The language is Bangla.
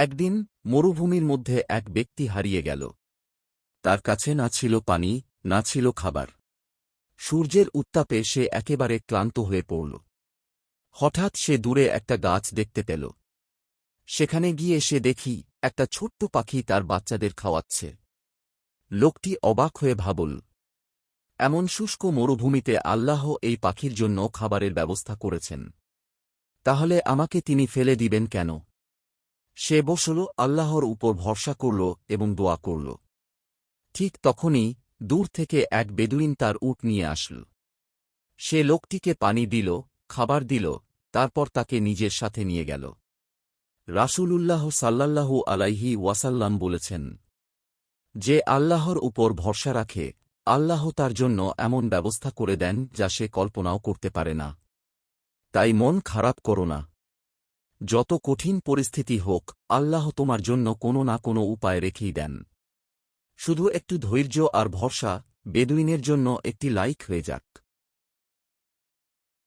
একদিন মরুভূমির মধ্যে এক ব্যক্তি হারিয়ে গেল। তার কাছে না ছিল পানি, না ছিল খাবার। সূর্যের উত্তাপে সে একেবারে ক্লান্ত হয়ে পড়ল। হঠাৎ সে দূরে একটা গাছ দেখতে পেল। সেখানে গিয়ে সে দেখি একটা ছোট্ট পাখি তার বাচ্চাদের খাওয়াচ্ছে। লোকটি অবাক হয়ে ভাবল, এমন শুষ্ক মরুভূমিতে আল্লাহ এই পাখির জন্য খাবারের ব্যবস্থা করেছেন। তাহলে আমাকে তিনি ফেলে দিবেন কেন? সে বসল, আল্লাহর উপর ভরসা করল এবং দোয়া করল। ঠিক তখনই দূর থেকে এক বেদুইন তার উট নিয়ে আসল। সে লোকটিকে পানি দিল, খাবার দিল, তারপর তাকে নিজের সাথে নিয়ে গেল। রাসূলুল্লাহ সাল্লাল্লাহু আলাইহি ওয়াসাল্লাম বলেছেন, যে আল্লাহর উপর ভরসা রাখে, আল্লাহ তার জন্য এমন ব্যবস্থা করে দেন যা সে কল্পনাও করতে পারে না। তাই মন খারাপ করো না। যত কঠিন পরিস্থিতি হোক, আল্লাহ তোমার জন্য কোনো না কোনো উপায় রেখেই দেন। শুধু একটু ধৈর্য আর ভরসা, বেদুইনের জন্য একটি লাইক হয়ে যাক।